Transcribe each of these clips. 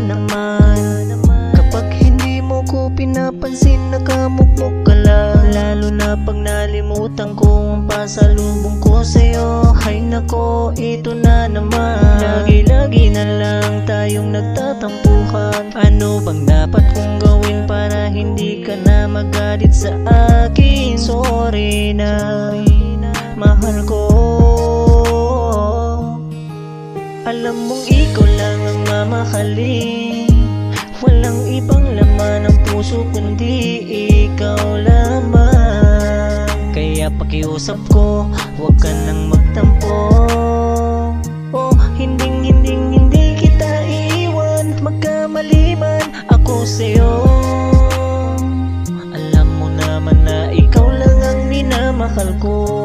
naman. Kapag hindi mo ko pinapansin Nakamukmuk ka lang. Lalo na pag nalimutan ko Ang pasalubong ko sa'yo. Hay nako, ito na naman. Lagi-lagi na lang tayong nagtatampuhan. Ano bang dapat kong gawin Para hindi ka na magalit sa akin? Sorry na, mahal mamahalin Walang ibang laman ng puso kundi ikaw lamang. Kaya pakiusap ko, huwag ka nang magtampo. Oh, hinding hinding hindi kita iiwan Magkamali man ako sa'yo. Alam mo naman na ikaw lang ang minamahal ko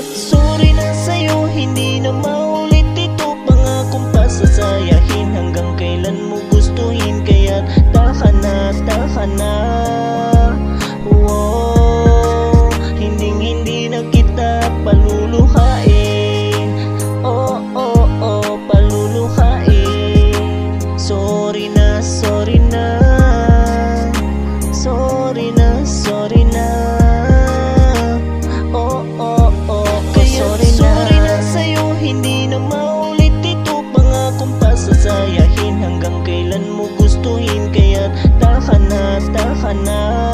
Sorry na sa'yo Hindi na gagawin Kaya't taka na, taka na.